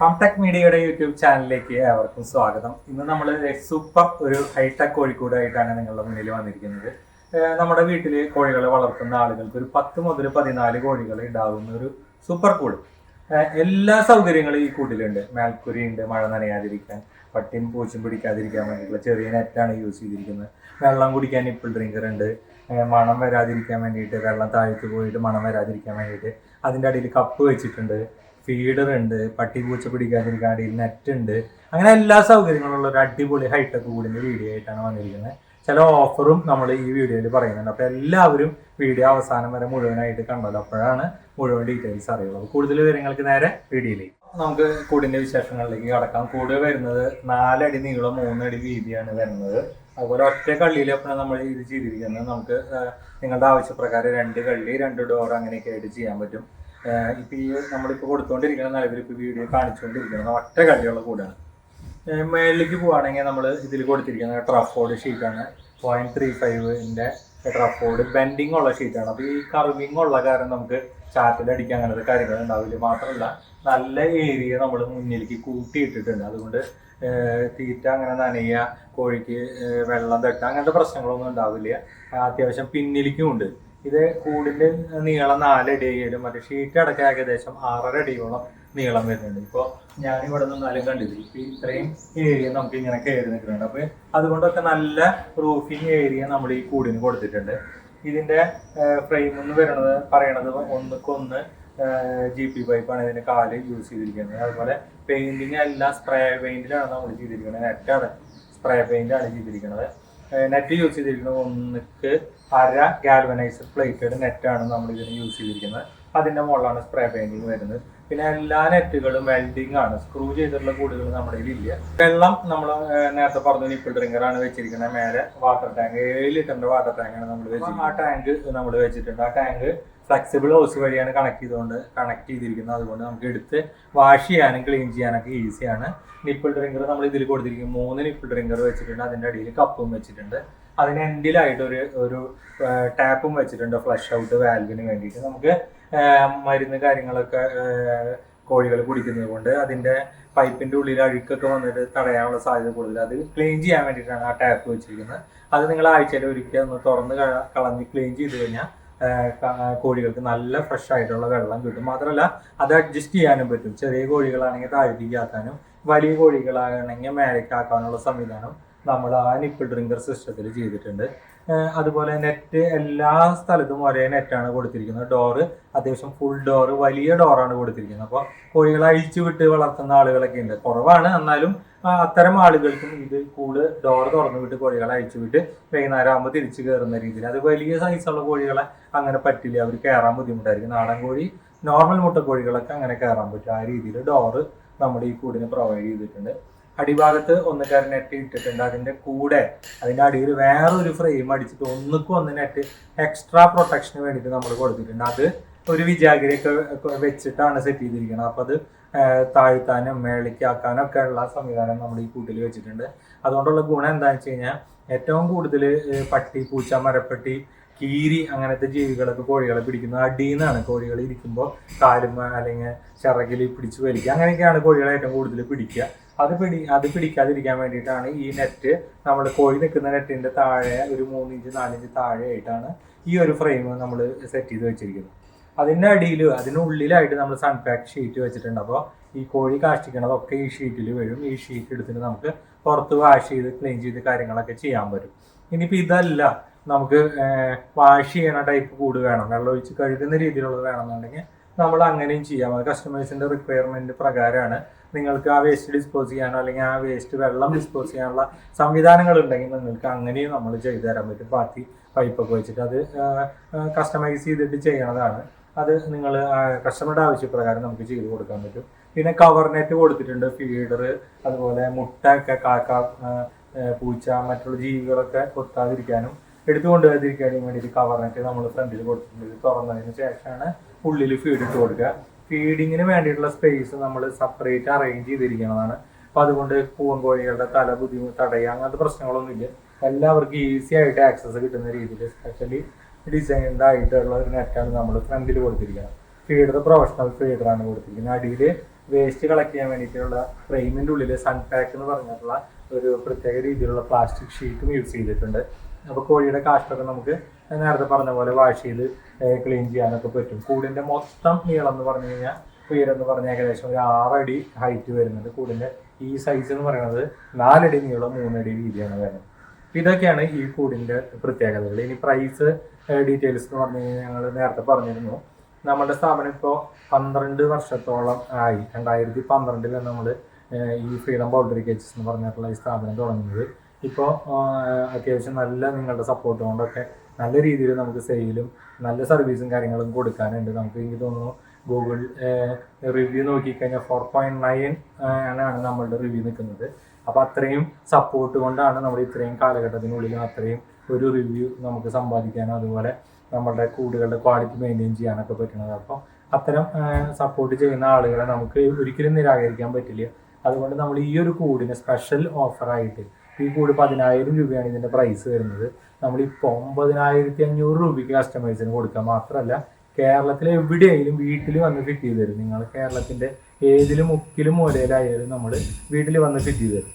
ഫംടെക് മീഡിയയുടെ യൂട്യൂബ് ചാനലിലേക്ക് ഏവർക്കും സ്വാഗതം. ഇന്ന് നമ്മൾ സൂപ്പർ ഒരു ഹൈടെക് കോഴിക്കൂടായിട്ടാണ് നിങ്ങളുടെ മുന്നിൽ വന്നിരിക്കുന്നത്. നമ്മുടെ വീട്ടിൽ കോഴികളെ വളർത്തുന്ന ആളുകൾക്ക് ഒരു പത്ത് മുതൽ പതിനാല് കോഴികൾ ഉണ്ടാകുന്ന ഒരു സൂപ്പർ കൂട് എല്ലാ സൗകര്യങ്ങളും ഈ കൂട്ടിലുണ്ട്. മേൽക്കുരി ഉണ്ട് മഴ നനയാതിരിക്കാൻ പട്ടിയും പൂച്ചും പിടിക്കാതിരിക്കാൻ വേണ്ടിയിട്ടുള്ള ചെറിയ നെറ്റാണ് യൂസ് ചെയ്തിരിക്കുന്നത്. വെള്ളം കുടിക്കാൻ ഇപ്പിൾ ഡ്രിങ്കർ ഉണ്ട്. മണം വരാതിരിക്കാൻ വേണ്ടിയിട്ട് വെള്ളം താഴ്ത്തു പോയിട്ട് മണം വരാതിരിക്കാൻ വേണ്ടിയിട്ട് അതിന്റെ അടിയിൽ കപ്പ് വെച്ചിട്ടുണ്ട്. ഫീഡർ ഉണ്ട് പട്ടി പൂച്ച പിടിക്കാതിരിക്കാൻ അടിയിൽ നെറ്റ് ഉണ്ട്. അങ്ങനെ എല്ലാ സൗകര്യങ്ങളുള്ള ഒരു അടിപൊളി ഹൈടെക് കൂടിന്റെ വീഡിയോ ആയിട്ടാണ് വന്നിരിക്കുന്നത്. ചില ഓഫറും നമ്മൾ ഈ വീഡിയോയിൽ പറയുന്നുണ്ട്. അപ്പോൾ എല്ലാവരും വീഡിയോ അവസാനം വരെ മുഴുവനായിട്ട് കണ്ടല്ലോ അപ്പോഴാണ് മുഴുവൻ ഡീറ്റെയിൽസ് അറിയുള്ളത് കൂടുതൽ വിവരങ്ങൾക്ക് നേരെ വീഡിയോയിലേക്ക്. നമുക്ക് കൂടിന്റെ വിശേഷങ്ങളിലേക്ക് കടക്കാം. കൂട് വരുന്നത് നാലടി നീളം മൂന്നടി വീതിയാണ് വരുന്നത്. അതുപോലെ ഒറ്റ കള്ളിയിൽ എപ്പോഴും നമ്മൾ ഇത് ചെയ്തിരിക്കുന്നത്? നമുക്ക് നിങ്ങളുടെ ആവശ്യപ്രകാരം രണ്ട് കള്ളി രണ്ട് ഡോർ അങ്ങനെയൊക്കെ ആയിട്ട് ചെയ്യാൻ പറ്റും. ആഹ് ഇപ്പൊ ഈ നമ്മളിപ്പോ കൊടുത്തുകൊണ്ടിരിക്കുന്ന നിലവിൽ ഇപ്പൊ വീഡിയോ കാണിച്ചുകൊണ്ടിരിക്കുന്നത് ഒറ്റ കള്ളിയുള്ള കൂടാണ്. മേളിലേക്ക് പോവുകയാണെങ്കിൽ നമ്മൾ ഇതിൽ കൊടുത്തിരിക്കുന്നത് ട്രഫോർഡ് ഷീറ്റാണ് പോയിന്റ് ത്രീ ഫൈവിന്റെ ട്രഫോർഡ് ബെൻഡിങ് ഉള്ള ഷീറ്റാണ് അപ്പോൾ ഈ കർവിങ് ഉള്ള കാരണം നമുക്ക് ചാറ്റിൽ അടിക്കാൻ അങ്ങനത്തെ കാര്യങ്ങൾ ഉണ്ടാവില്ല. മാത്രമല്ല നല്ല ഏരിയ നമ്മൾ മുന്നിലേക്ക് കൂട്ടിയിട്ടിട്ടുണ്ട്. അതുകൊണ്ട് തീറ്റ അങ്ങനെ നനയുക കോഴിക്ക് വെള്ളം തട്ടുക അങ്ങനത്തെ പ്രശ്നങ്ങളൊന്നും ഉണ്ടാവില്ല. അത്യാവശ്യം പിന്നിലേക്കും ഉണ്ട്. ഇത് കൂടിന്റെ നീളം നാലടി ആയാലും മറ്റേ ഷീറ്റ് അടക്കം ഏകദേശം ആറര അടിയോളം നീളം വരുന്നുണ്ട്. ഇപ്പോൾ ഞാൻ ഇവിടെ നിന്ന് നിന്നാലും കണ്ടിരുന്നു ഇപ്പൊ ഇത്രയും ഏരിയ നമുക്ക് ഇങ്ങനെ കയറി നിൽക്കുന്നുണ്ട്. അപ്പോൾ അതുകൊണ്ടൊക്കെ നല്ല റൂഫിങ് ഏരിയ നമ്മൾ ഈ കൂടിന് കൊടുത്തിട്ടുണ്ട്. ഇതിന്റെ ഫ്രെയിം എന്ന് പറയുന്നത് പറയണത് ഒന്നുക്കൊന്ന് ജി പി പൈപ്പാണ് ഇതിന്റെ കാൽ യൂസ് ചെയ്തിരിക്കുന്നത്. അതുപോലെ പെയിന്റിങ് എല്ലാം സ്പ്രേ പെയിന്റിലാണ് നമ്മൾ ചെയ്തിരിക്കുന്നത്. നെറ്റാണ് സ്പ്രേ പെയിന്റ് ആണ് ചെയ്തിരിക്കുന്നത്. നെറ്റ് യൂസ് ചെയ്തിരിക്കുന്നത് ഒന്നിക്ക് അര ഗാൽവനൈസർ പ്ലേറ്റഡ് നെറ്റാണ് നമ്മൾ ഇതിന് യൂസ് ചെയ്തിരിക്കുന്നത്. അതിന്റെ മുകളിലാണ് സ്പ്രേ പെയിന്റിങ് വരുന്നത്. പിന്നെ എല്ലാ നെറ്റുകളും വെൽഡിംഗ് ആണ്. സ്ക്രൂ ചെയ്തിട്ടുള്ള കൂടുതൽ നമ്മുടെ കയ്യിലില്ല വെള്ളം നമ്മൾ നേരത്തെ പറഞ്ഞു നിപ്പിൾ ഡ്രിങ്കർ ആണ് വെച്ചിരിക്കുന്നത്. മേലെ വാട്ടർ ടാങ്ക് ഏഴ് ലിറ്ററിന്റെ വാട്ടർ ടാങ്ക് ആണ് നമ്മൾ വെച്ചിരിക്കുന്നത്. ആ ടാങ്ക് നമ്മൾ വെച്ചിട്ടുണ്ട്. ആ ടാങ്ക് ഫ്ലെക്സിബിൾ ഹോസ് വഴിയാണ് കണക്ട് ചെയ്തുകൊണ്ട് കണക്ട് ചെയ്തിരിക്കുന്നത്. അതുകൊണ്ട് നമുക്ക് എടുത്ത് വാഷ് ചെയ്യാനും ക്ലീൻ ചെയ്യാനൊക്കെ ഈസിയാണ് നിപ്പിൾ ഡ്രിങ്കർ നമ്മൾ ഇതിൽ കൊടുത്തിരിക്കും. മൂന്ന് നിപ്പിൾ ഡ്രിങ്കർ വെച്ചിട്ടുണ്ട്. അതിന്റെ അടിയിൽ കപ്പും വെച്ചിട്ടുണ്ട്. അതിന് എൻഡിലായിട്ട് ഒരു ഒരു ടാപ്പും വെച്ചിട്ടുണ്ട് ഫ്ലഷ് ഔട്ട് വാൽവിന് വേണ്ടിയിട്ട്. നമുക്ക് മരുന്ന് കാര്യങ്ങളൊക്കെ കോഴികൾ കുടിക്കുന്നത് കൊണ്ട് അതിന്റെ പൈപ്പിന്റെ ഉള്ളിൽ അഴുക്കൊക്കെ വന്നിട്ട് തടയാനുള്ള സാധ്യത കൂടുതൽ. അത് ക്ലീൻ ചെയ്യാൻ വേണ്ടിയിട്ടാണ് ആ ടാപ്പ് വെച്ചിരിക്കുന്നത്. അത് നിങ്ങൾ ആഴ്ചയിൽ ഒരിക്കൽ ഒന്ന് തുറന്ന് കളഞ്ഞ് ക്ലീൻ ചെയ്ത് കഴിഞ്ഞാൽ കോഴികൾക്ക് നല്ല ഫ്രഷ് ആയിട്ടുള്ള വെള്ളം കിട്ടും. മാത്രമല്ല അത് അഡ്ജസ്റ്റ് ചെയ്യാനും പറ്റും. ചെറിയ കോഴികളാണെങ്കിൽ താഴത്തേക്ക് ആക്കാനും വലിയ കോഴികളാണെങ്കിൽ മേലേക്ക് ആക്കാനുള്ള സംവിധാനം നമ്മൾ ആ നിപ്പിൾ ഡ്രിങ്കർ സിസ്റ്റത്തിൽ ചെയ്തിട്ടുണ്ട്. അതുപോലെ നെറ്റ് എല്ലാ സ്ഥലത്തും ഒരേ നെറ്റാണ് കൊടുത്തിരിക്കുന്നത്. ഡോറ് അത്യാവശ്യം ഫുൾ ഡോറ് വലിയ ഡോറാണ് കൊടുത്തിരിക്കുന്നത്. അപ്പോൾ കോഴികളെ അഴിച്ചു വിട്ട് വളർത്തുന്ന ആളുകളൊക്കെ ഉണ്ട്. കുറവാണ്. എന്നാലും അത്തരം ആളുകൾക്കും ഇത് കൂട് ഡോർ തുറന്നു വിട്ട് കോഴികളെ അഴിച്ചു വിട്ട് വൈകുന്നേരം ആകുമ്പോൾ തിരിച്ചു കയറുന്ന രീതിയിൽ. അത് വലിയ സൈസുള്ള കോഴികളെ അങ്ങനെ പറ്റില്ല. അവർ കയറാൻ ബുദ്ധിമുട്ടായിരിക്കും. നാടൻ കോഴി നോർമൽ മുട്ട മുട്ടക്കോഴികളൊക്കെ അങ്ങനെ കയറാൻ പറ്റും. ആ രീതിയിൽ ഡോറ് നമ്മുടെ ഈ കൂടിന് പ്രൊവൈഡ് ചെയ്തിട്ടുണ്ട്. അടിഭാഗത്ത് ഒന്നുകാരൻ നെറ്റ് ഇട്ടിട്ടുണ്ട്. അതിന്റെ കൂടെ അതിന്റെ അടിയിൽ വേറൊരു ഫ്രെയിം അടിച്ചിട്ട് ഒന്നുക്കും ഒന്ന് നെറ്റ് എക്സ്ട്രാ പ്രൊട്ടക്ഷന് വേണ്ടിയിട്ട് നമ്മൾ കൊടുത്തിട്ടുണ്ട്. അത് ഒരു വിജാഗിരിയൊക്കെ വെച്ചിട്ടാണ് സെറ്റ് ചെയ്തിരിക്കുന്നത് അപ്പോൾ അത് താഴ്ത്താനും മേളിക്കാക്കാനും ഒക്കെ ഉള്ള സംവിധാനം നമ്മൾ ഈ കൂട്ടിൽ വെച്ചിട്ടുണ്ട്. അതുകൊണ്ടുള്ള ഗുണം എന്താണെന്ന് വെച്ച് കഴിഞ്ഞാൽ ഏറ്റവും കൂടുതൽ പട്ടി പൂച്ച മരപ്പട്ടി കീരി അങ്ങനത്തെ ജീവികളൊക്കെ കോഴികളെ പിടിക്കുന്നത് അടിയിൽ നിന്നാണ് കോഴികൾ ഇരിക്കുമ്പോൾ കാലുമ അല്ലെങ്കിൽ ചിറകിൽ പിടിച്ച് വലിക്കുക. അങ്ങനെയൊക്കെയാണ് കോഴികളെ ഏറ്റവും കൂടുതൽ പിടിക്കുക. അത് പിടി അത് പിടിക്കാതിരിക്കാൻ വേണ്ടിയിട്ടാണ് ഈ നെറ്റ് നമ്മൾ കോഴി നിൽക്കുന്ന നെറ്റിന്റെ താഴെ ഒരു മൂന്നിഞ്ച് നാലിഞ്ച് താഴെയായിട്ടാണ് ഈ ഒരു ഫ്രെയിം നമ്മൾ സെറ്റ് ചെയ്ത് വെച്ചിരിക്കുന്നത്. അതിന്റെ അടിയിൽ അതിനുള്ളിലായിട്ട് നമ്മൾ സൺപാക്ക് ഷീറ്റ് വെച്ചിട്ടുണ്ട്. അപ്പോൾ ഈ കോഴി കാഷ്ടിക്കണതൊക്കെ ഈ ഷീറ്റിൽ വരും. ഈ ഷീറ്റ് എടുത്തിട്ട് നമുക്ക് പുറത്ത് വാഷ് ചെയ്ത് ക്ലീൻ ചെയ്ത് കാര്യങ്ങളൊക്കെ ചെയ്യാൻ പറ്റും. ഇനിയിപ്പോൾ ഇതല്ല. നമുക്ക് വാഷ് ചെയ്യണ ടൈപ്പ് കൂട് വേണം. വെള്ളം ഒഴിച്ച് കഴുകുന്ന രീതിയിലുള്ളത് വേണമെന്നുണ്ടെങ്കിൽ നമ്മൾ അങ്ങനെയും ചെയ്യാം. അത് കസ്റ്റമേഴ്സിന്റെ റിക്വയർമെന്റ് പ്രകാരമാണ്. നിങ്ങൾക്ക് ആ വേസ്റ്റ് ഡിസ്പോസ് ചെയ്യാനോ അല്ലെങ്കിൽ ആ വേസ്റ്റ് വെള്ളം ഡിസ്പോസ് ചെയ്യാനുള്ള സംവിധാനങ്ങൾ ഉണ്ടെങ്കിൽ നിങ്ങൾക്ക് അങ്ങനെയും നമ്മൾ ചെയ്തു തരാൻ പറ്റും. ബാക്കി പൈപ്പൊക്കെ വെച്ചിട്ട് അത് കസ്റ്റമൈസ് ചെയ്തിട്ട് ചെയ്യണതാണ്. അത് നിങ്ങൾ കസ്റ്റമറുടെ ആവശ്യപ്രകാരം നമുക്ക് ചെയ്തു കൊടുക്കാൻ പറ്റും. പിന്നെ കവർ നെറ്റ് കൊടുത്തിട്ടുണ്ട് ഫീഡർ അതുപോലെ മുട്ട ഒക്കെ കാക്ക പൂച്ച മറ്റുള്ള ജീവികളൊക്കെ കൊത്താതിരിക്കാനും എടുത്തു വരാതിരിക്കാനും വേണ്ടിയിട്ട് കവർ നെറ്റ് നമ്മൾ ഫ്രണ്ടിൽ കൊടുത്തിട്ടുണ്ട്. തുറന്നതിന് ശേഷമാണ് ഉള്ളിൽ ഫീഡ് ഇട്ട് കൊടുക്കുക. ഫീഡിങ്ങിന് വേണ്ടിയിട്ടുള്ള സ്പേസ് നമ്മൾ സെപ്പറേറ്റ് അറേഞ്ച് ചെയ്തിരിക്കുന്നതാണ് അപ്പം അതുകൊണ്ട് പൂവൻ കോഴികളുടെ തല ബുദ്ധിമുട്ട് തടയുക അങ്ങനത്തെ പ്രശ്നങ്ങളൊന്നുമില്ല. എല്ലാവർക്കും ഈസി ആയിട്ട് ആക്സസ് കിട്ടുന്ന രീതിയിൽ സ്പെഷ്യലി ഡിസൈൻഡ് ആയിട്ടുള്ള ഒരു നെറ്റാണ് നമ്മൾ ഫ്രണ്ടിൽ കൊടുത്തിരിക്കുന്നത്. ഫീഡർ പ്രൊഫഷണൽ ഫീഡറാണ് കൊടുത്തിരിക്കുന്നത്. അടിയിൽ വേസ്റ്റ് കളക്ട് ചെയ്യാൻ വേണ്ടിയിട്ടുള്ള ഫ്രെയിമിന്റെ ഉള്ളിൽ സൺ പാക്ക് എന്ന് പറഞ്ഞിട്ടുള്ള ഒരു പ്രത്യേക രീതിയിലുള്ള പ്ലാസ്റ്റിക് ഷീറ്റും യൂസ് ചെയ്തിട്ടുണ്ട്. അപ്പോൾ കോഴിയുടെ കാഷ്ടൊക്കെ നമുക്ക് നേരത്തെ പറഞ്ഞ പോലെ വാഷ് ചെയ്ത് ക്ലീൻ ചെയ്യാനൊക്കെ പറ്റും. കൂടിന്റെ മൊത്തം നീളം എന്ന് പറഞ്ഞു കഴിഞ്ഞാൽ ഉയരം എന്ന് പറഞ്ഞാൽ ഏകദേശം ഒരു ആറടി ഹൈറ്റ് വരുന്നുണ്ട് കൂടിന്റെ. ഈ സൈസ് എന്ന് പറയുന്നത് നാലടി നീളം മൂന്നടി വീതിയാണ് വരുന്നത്. ഇതൊക്കെയാണ് ഈ കൂടിന്റെ പ്രത്യേകതകൾ. ഇനി പ്രൈസ് ഡീറ്റെയിൽസ് എന്ന് പറഞ്ഞു കഴിഞ്ഞാൽ ഞങ്ങൾ നേരത്തെ പറഞ്ഞിരുന്നു. നമ്മുടെ സ്ഥാപനം ഇപ്പോൾ പന്ത്രണ്ട് വർഷത്തോളം ആയി. രണ്ടായിരത്തി പന്ത്രണ്ടിലാണ് നമ്മൾ ഈ ഫ്രീഡം പൗൾട്രി കേച്ചസ് എന്ന് പറഞ്ഞിട്ടുള്ള ഈ സ്ഥാപനം തുടങ്ങുന്നത്. ഇപ്പോൾ അത്യാവശ്യം നല്ല നിങ്ങളുടെ സപ്പോർട്ട് കൊണ്ടൊക്കെ നല്ല രീതിയിൽ നമുക്ക് സെയിലും നല്ല സർവീസും കാര്യങ്ങളും കൊടുക്കാനുണ്ട്. നമുക്ക് എനിക്ക് തോന്നുന്നു ഗൂഗിൾ റിവ്യൂ നോക്കിക്കഴിഞ്ഞാൽ ഫോർ പോയിന്റ് നയൻ ആണ് നമ്മളുടെ റിവ്യൂ നിൽക്കുന്നത്. അപ്പോൾ അത്രയും സപ്പോർട്ട് കൊണ്ടാണ് നമ്മൾ ഇത്രയും കാലഘട്ടത്തിനുള്ളിൽ അത്രയും ഒരു റിവ്യൂ നമുക്ക് സമ്പാദിക്കാനും അതുപോലെ നമ്മുടെ കൂടുകളുടെ ക്വാളിറ്റി മെയിന്റെയിൻ ചെയ്യാനൊക്കെ പറ്റുന്നത്. അപ്പോൾ അത്തരം സപ്പോർട്ട് ചെയ്യുന്ന ആളുകളെ നമുക്ക് ഒരിക്കലും നിരാകരിക്കാൻ പറ്റില്ല. അതുകൊണ്ട് നമ്മൾ ഈ ഒരു കൂടിന് സ്പെഷ്യൽ ഓഫറായിട്ട് ഈ കൂടി പതിനായിരം രൂപയാണ് ഇതിന്റെ പ്രൈസ് വരുന്നത്. നമ്മളിപ്പോൾ ഒമ്പതിനായിരത്തി അഞ്ഞൂറ് രൂപയ്ക്ക് കസ്റ്റമേഴ്സിന് കൊടുക്കുക മാത്രമല്ല കേരളത്തിലെ എവിടെയായാലും വീട്ടിൽ വന്ന് ഫിറ്റ് ചെയ്ത് തരും. നിങ്ങൾ കേരളത്തിന്റെ ഏതിലും മുക്കിലും മൂലയിലായാലും നമ്മൾ വീട്ടിൽ വന്ന് ഫിറ്റ് ചെയ്ത് തരും.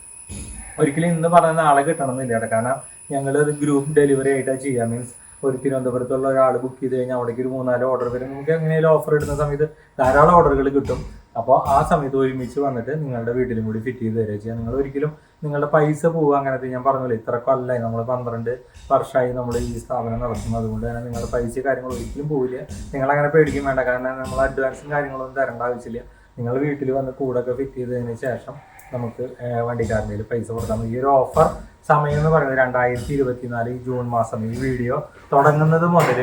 ഒരിക്കലും ഇന്ന് പറഞ്ഞ നാളെ കിട്ടണമെന്നില്ല കാരണം ഞങ്ങൾ ഗ്രൂപ്പ് ഡെലിവറി ആയിട്ടാണ് ചെയ്യുക മീൻസ് ഒരു തിരുവനന്തപുരത്തുള്ള ഒരാൾ ബുക്ക് ചെയ്ത് കഴിഞ്ഞാൽ അവിടേക്ക് ഒരു മൂന്നാൽ ഓർഡർ വരും. നമുക്ക് എങ്ങനെയാലും ഓഫർ ഇടുന്ന സമയത്ത് ധാരാളം ഓർഡറുകൾ കിട്ടും. അപ്പോൾ ആ സമയത്ത് ഒരുമിച്ച് വന്നിട്ട് നിങ്ങളുടെ വീട്ടിലും കൂടി ഫിറ്റ് ചെയ്ത് തരിക ചെയ്യുക നിങ്ങൾ ഒരിക്കലും നിങ്ങളുടെ പൈസ പോവുക അങ്ങനത്തെ ഞാൻ പറഞ്ഞില്ല ഇത്ര കൊല്ലമായി നമ്മൾ പന്ത്രണ്ട് വർഷമായി നമ്മൾ ഈ സ്ഥാപനം നടത്തുന്നത്. അതുകൊണ്ട് തന്നെ നിങ്ങളുടെ പൈസ കാര്യങ്ങൾ ഒരിക്കലും പോവില്ല. നിങ്ങൾ അങ്ങനെ പേടിക്കും വേണ്ട. കാരണം നമ്മൾ അഡ്വാൻസും കാര്യങ്ങളൊന്നും തരേണ്ട ആവശ്യമില്ല. നിങ്ങൾ വീട്ടിൽ വന്ന് കൂടൊക്കെ ഫിറ്റ് ചെയ്തതിന് ശേഷം നമുക്ക് വണ്ടിക്കാരന്റെ പൈസ പൈസ കൊടുക്കാം ഈ ഒരു ഓഫർ സമയം എന്ന് പറയുന്നത് രണ്ടായിരത്തി ഇരുപത്തിനാല് ജൂൺ മാസം. ഈ വീഡിയോ തുടങ്ങുന്നത് മുതൽ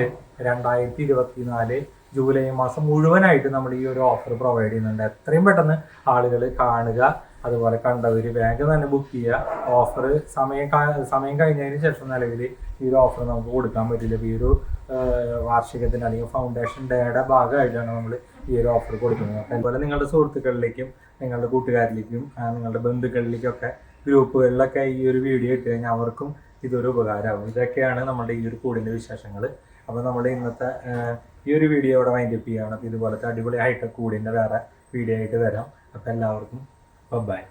രണ്ടായിരത്തി ഇരുപത്തിനാല് ജൂലൈ മാസം മുഴുവനായിട്ട് നമ്മൾ ഈ ഒരു ഓഫർ പ്രൊവൈഡ് ചെയ്യുന്നുണ്ട്. എത്രയും പെട്ടെന്ന് ആളുകൾ കാണുക. അതുപോലെ കണ്ടവർ വേഗം തന്നെ ബുക്ക് ചെയ്യുക. ഓഫർ സമയം സമയം കഴിഞ്ഞതിന് ശേഷം നിലവിൽ ഈ ഒരു ഓഫർ നമുക്ക് കൊടുക്കാൻ പറ്റില്ല. ഈ ഒരു വാർഷികത്തിന്റെ അല്ലെങ്കിൽ ഫൗണ്ടേഷൻ ഡേയുടെ ഭാഗമായിട്ടാണ് നമ്മൾ ഈ ഒരു ഓഫർ കൊടുക്കുന്നത്. അതുപോലെ നിങ്ങളുടെ സുഹൃത്തുക്കളിലേക്കും നിങ്ങളുടെ കൂട്ടുകാരിലേക്കും നിങ്ങളുടെ ബന്ധുക്കളിലേക്കൊക്കെ ഗ്രൂപ്പുകളിലൊക്കെ ഈ ഒരു വീഡിയോ ഇട്ട് കഴിഞ്ഞാൽ അവർക്കും ഇതൊരു ഉപകാരമാകും ഇതൊക്കെയാണ് നമ്മുടെ ഈ ഒരു കൂടിന്റെ വിശേഷങ്ങൾ. അപ്പോൾ നമ്മുടെ ഇന്നത്തെ ഈ ഒരു വീഡിയോ ഇവിടെ വൈൻഡപ്പ് ചെയ്യുകയാണ്. അപ്പോൾ ഇതുപോലത്തെ അടിപൊളിയായിട്ട് കൂടിന്റെ വേറെ വീഡിയോ ആയിട്ട് വരാം. അപ്പോൾ എല്ലാവർക്കും ബൈ